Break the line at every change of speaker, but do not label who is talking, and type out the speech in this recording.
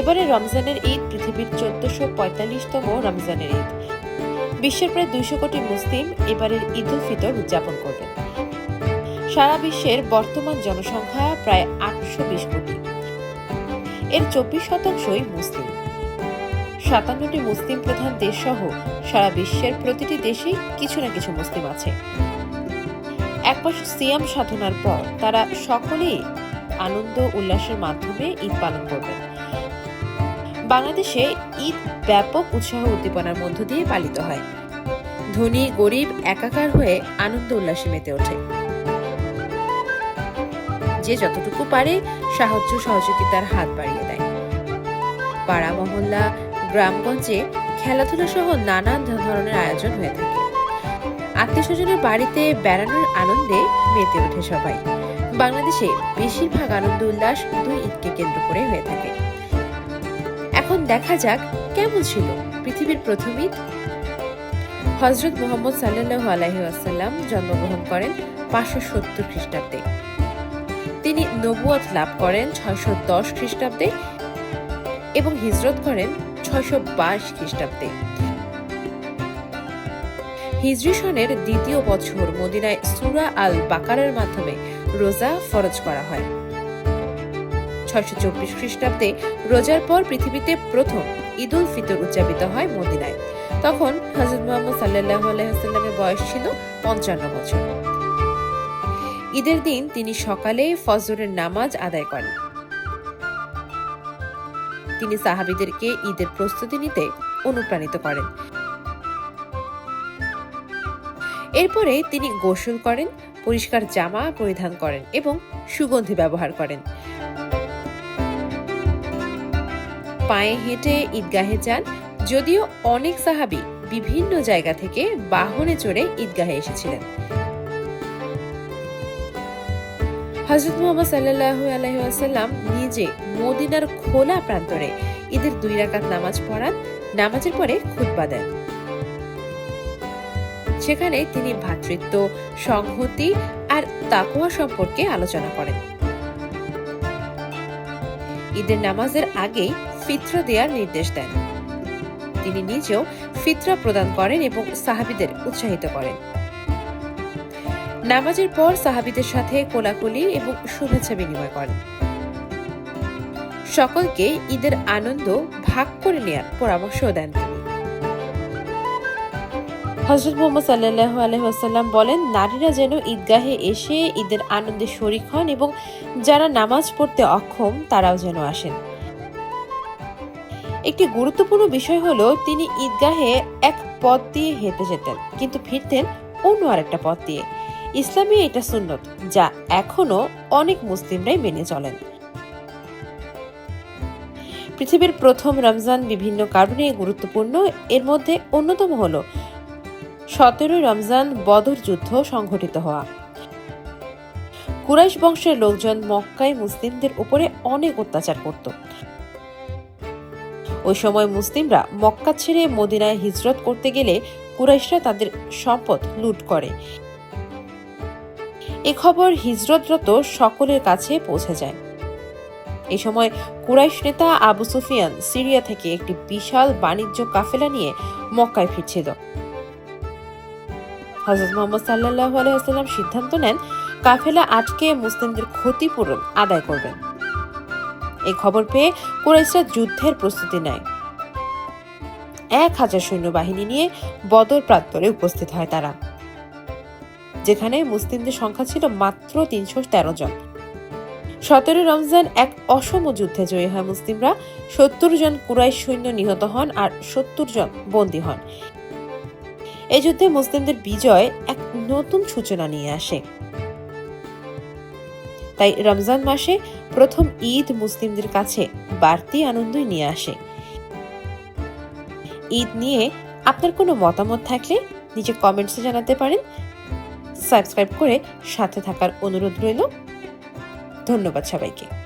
এবারে রমজানের ঈদ পৃথিবীর চোদ্দশো পঁয়তাল্লিশতম রমজানের ঈদ। বিশ্বের প্রায় দুইশো কোটি মুসলিম এবারের ঈদ উল ফিতর উদযাপন করবেন। সারা বিশ্বের বর্তমান জনসংখ্যা প্রায় আটশো বিশ কোটি। এর চব্বিশ শতাংশই মুসলিম। সাতান্নটি মুসলিম প্রধান দেশ সহ সারা বিশ্বের প্রতিটি দেশেই কিছু না কিছু মুসলিম আছে। এক বছর সিয়াম সাধনার পর তারা সকলেই আনন্দ উল্লাসের মাধ্যমে ঈদ পালন করবেন। বাংলাদেশে ঈদ ব্যাপক উৎসাহ উদ্দীপনার মধ্য দিয়ে পালিত হয়। ধনী, গরিব, একাকার হয়ে আনন্দ উল্লাসে মেতে ওঠে। যে যতটুকু পারে সাহায্য সহযোগিতার হাত বাড়িয়ে দেয়। পাড়া, মহল্লা, গ্রামগঞ্জে খেলাধুলা সহ নানান ধরনের আয়োজন হয়ে থাকে। আত্মীয় স্বজনের বাড়িতে বেড়ানোর আনন্দে মেতে ওঠে সবাই। বাংলাদেশে বেশিরভাগ আনন্দ উল্লাস দুই ঈদকে কেন্দ্র করে হয়ে থাকে। এখন দেখা যাক কেমন ছিল পৃথিবীর প্রথম হজরত মোহাম্মদ সাল্লাহ আলাহি আসাল্লাম জন্মগ্রহণ করেন পাঁচশো সত্তর খ্রিস্টাব্দে। তিনি নবুয়ত লাভ করেন ছয়শো দশ খ্রিস্টাব্দে এবং হিজরত করেন ছয়শো বাইশ খ্রিস্টাব্দে। হিজরি সনের দ্বিতীয় বছর মদিনায় সুরা আল বাকারের মাধ্যমে রোজা ফরজ করা হয়। ছয়শো চব্বিশ খ্রিস্টাব্দে রোজার পর পৃথিবীতে প্রথম ঈদ উল ফিতর উদযাপিত হয় মদিনায়। তখন হজরত মোহাম্মদ সাল্লাহ আলাইসাল্লামের বয়স ছিল পঞ্চান্ন বছর। ঈদের দিন তিনি সকালে ফজরের নামাজ আদায় করেন। তিনি সাহাবিদেরকে ঈদের প্রস্তুতি নিতে অনুপ্রাণিত করেন। এরপরে তিনি গোসল করেন, পরিষ্কার জামা পরিধান করেন এবং সুগন্ধি ব্যবহার করেন। পায়ে হেঁটে ঈদগাহে যান, যদিও অনেক সাহাবি বিভিন্ন জায়গা থেকে বাহনে চড়ে ঈদগাহে এসেছিলেন। হজরত মোহাম্মদ সাল্লাহ আলহিহাসাল্লাম নিজে মদিনার খোলা প্রান্তরে ঈদের দুই রাকাত নামাজ পড়ান, নামাজের পরে খুতবা দেন। সেখানে তিনি ভ্রাতৃত্ব সংহতি আর তাকুয়া সম্পর্কে আলোচনা করেন। ঈদের নামাজের আগেই ফিত্র দেওয়ার নির্দেশ দেন। তিনি নিজেও ফিতরা প্রদান করেন এবং সাহাবিদের উৎসাহিত করেন। নামাজের পর সাহাবিদের সাথে কোলাকুলি এবং শুভেচ্ছা বিনিময় করেন। সকলকে ঈদের আনন্দ ভাগ করে নেয়ার পরামর্শ দেন হজরত মোহাম্মদ সাল্লাহ আলহাম বলেন, নারীরা যেন ঈদগাহে এসে ঈদের আনন্দে শরিক হন এবং যারা নামাজ পড়তে অক্ষম, তারাও যেন আসেন। একটি গুরুত্বপূর্ণ বিষয় হলো তিনি ঈদগাহে এক পথ দিয়ে হেঁটে যেতেন, কিন্তু ফিরতেন অন্য আরেকটা পথ দিয়ে। ইসলামী এটা সুন্নত, যা এখনও অনেক মুসলিমরাই মেনে চলেন। পৃথিবীর প্রথম রমজান বিভিন্ন কারণে গুরুত্বপূর্ণ, এর মধ্যে অন্যতম হলো সতেরোই রমজান বদর যুদ্ধ সংঘটিত হওয়া। কুরাইশ বংশের লোকজন মক্কায় মুসলিমদের উপরে অনেক অত্যাচার করত। ওই সময় মুসলিমরা মক্কা ছেড়ে মদিনায় হিজরত করতে গেলে কুরাইশরা তাদের সম্পদ লুট করে। এ খবর হিজরতরত সকলের কাছে পৌঁছে যায়। এ সময় কুরাইশ নেতা আবু সুফিয়ান সিরিয়া থেকে একটি বিশাল বাণিজ্য কাফেলা নিয়ে মক্কায় ফিরছিল। হজরত মোহাম্মদ সাল্লাহ আলাইসাল্লাম সিদ্ধান্ত নেন, কাফেলা আটকে মুসলিমদের ক্ষতিপূরণ আদায় করবেন। এই খবর পেয়ে কুরাইশরা যুদ্ধের প্রস্তুতি নেয়। এক হাজার সৈন্যবাহিনী নিয়ে বদর প্রান্তরে উপস্থিত হয় তারা, যেখানে মুসলিমদের সংখ্যা ছিল মাত্র তিনশো তেরো জন। সতেরো রমজান এক অসম যুদ্ধে জয়ী হয় মুসলিমরা। সত্তর জন কুরাইশ সৈন্য নিহত হন আর সত্তর জন বন্দী হন। এই যুদ্ধে মুসলিমদের বিজয় এক নতুন সূচনা নিয়ে আসে। তাই রমজান মাসে প্রথম ঈদ মুসলিমদের কাছে বাড়তি আনন্দই নিয়ে আসে। ঈদ নিয়ে আপনার কোনো মতামত থাকলে নিচে কমেন্টসে জানাতে পারেন। সাবস্ক্রাইব করে সাথে থাকার অনুরোধ রইল। ধন্যবাদ সবাইকে।